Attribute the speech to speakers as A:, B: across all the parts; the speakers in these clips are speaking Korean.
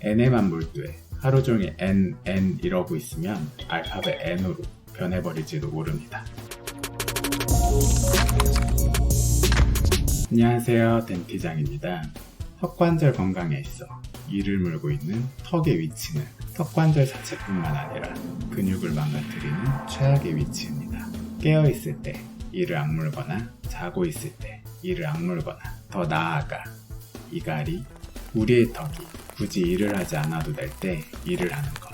A: n에만 몰두해 하루 종일 n, n 이러고 있으면 알파벳 n으로 변해버릴지도 모릅니다. 안녕하세요. 덴티장입니다. 턱관절 건강에 있어 이를 물고 있는 턱의 위치는 턱관절 자체뿐만 아니라 근육을 망가뜨리는 최악의 위치입니다. 깨어있을 때 이를 악물거나 자고 있을 때 이를 악물거나 더 나아가 이갈이 우리의 턱이 굳이 일을 하지 않아도 될 때 일을 하는 것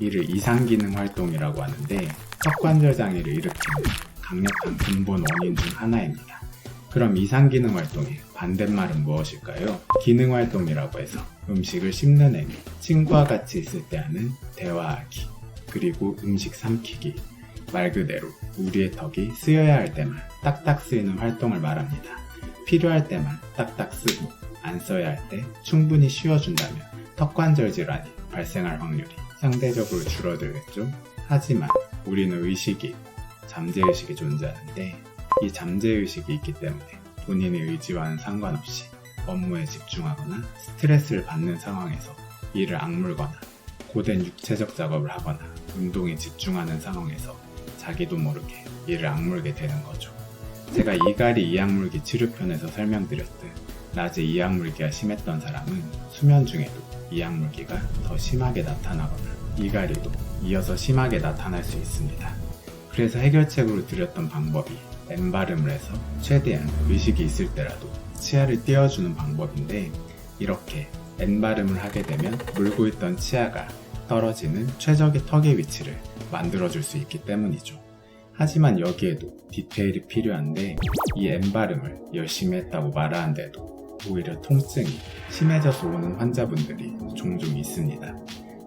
A: 이를 이상기능 활동이라고 하는데 턱관절 장애를 일으키는 강력한 근본 원인 중 하나입니다. 그럼 이상기능 활동의 반대말은 무엇일까요? 기능 활동이라고 해서 음식을 씹는 행위, 친구와 같이 있을 때 하는 대화하기, 그리고 음식 삼키기, 말 그대로 우리의 턱이 쓰여야 할 때만 딱딱 쓰이는 활동을 말합니다. 필요할 때만 딱딱 쓰고 안 써야 할 때 충분히 쉬어준다면 턱관절 질환이 발생할 확률이 상대적으로 줄어들겠죠? 하지만 우리는 의식이 잠재의식이 존재하는데 이 잠재의식이 있기 때문에 본인의 의지와는 상관없이 업무에 집중하거나 스트레스를 받는 상황에서 이를 악물거나 고된 육체적 작업을 하거나 운동에 집중하는 상황에서 자기도 모르게 이를 악물게 되는 거죠. 제가 이갈이 이악물기 치료편에서 설명드렸듯 낮에 이악물기가 심했던 사람은 수면 중에도 이악물기가 더 심하게 나타나거나 이갈이도 이어서 심하게 나타날 수 있습니다. 그래서 해결책으로 드렸던 방법이 발음을 해서 최대한 의식이 있을 때라도 치아를 띄워주는 방법인데 이렇게 발음을 하게 되면 물고 있던 치아가 떨어지는 최적의 턱의 위치를 만들어줄 수 있기 때문이죠. 하지만 여기에도 디테일이 필요한데 이 발음을 열심히 했다고 말하는데도 오히려 통증이 심해져서 오는 환자분들이 종종 있습니다.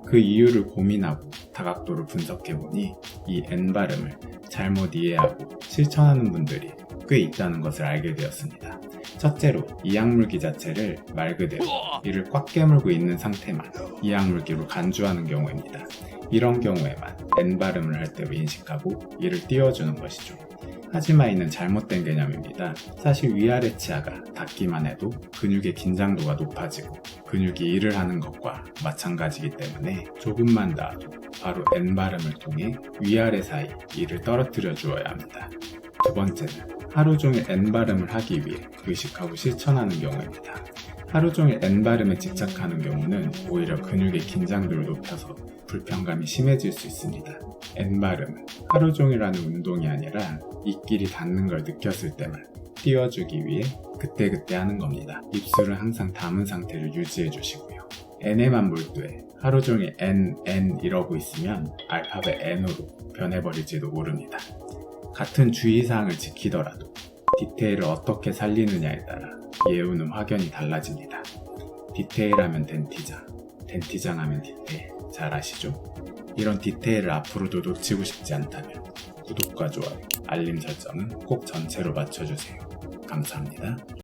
A: 그 이유를 고민하고 다각도를 분석해보니 이 N 발음을 잘못 이해하고 실천하는 분들이 꽤 있다는 것을 알게 되었습니다. 첫째로 이악물기 자체를 말 그대로 이를 꽉 깨물고 있는 상태만 이악물기로 간주하는 경우입니다. 이런 경우에만 N 발음을 할 때로 인식하고 이를 띄워주는 것이죠. 하지만 이는 잘못된 개념입니다. 사실 위아래 치아가 닿기만 해도 근육의 긴장도가 높아지고 근육이 일을 하는 것과 마찬가지이기 때문에 조금만 닿아도 바로 N 발음을 통해 위아래 사이 이를 떨어뜨려 주어야 합니다. 두 번째는 하루 종일 N 발음을 하기 위해 의식하고 실천하는 경우입니다. 하루 종일 N 발음에 집착하는 경우는 오히려 근육의 긴장도를 높여서 불편감이 심해질 수 있습니다. 발음은 하루 종일 하는 운동이 아니라 입끼리 닿는 걸 느꼈을 때만 띄워주기 위해 그때그때 하는 겁니다. 입술은 항상 담은 상태를 유지해 주시고요. N에만 몰두해 하루 종일 N, N 이러고 있으면 알파벳 N으로 변해버릴지도 모릅니다. 같은 주의사항을 지키더라도 디테일을 어떻게 살리느냐에 따라 예우는 확연히 달라집니다. 디테일하면 덴티장, 덴티장 하면 디테일 잘 아시죠? 이런 디테일을 앞으로도 놓치고 싶지 않다면 구독과 좋아요, 알림 설정은 꼭 전체로 맞춰주세요. 감사합니다.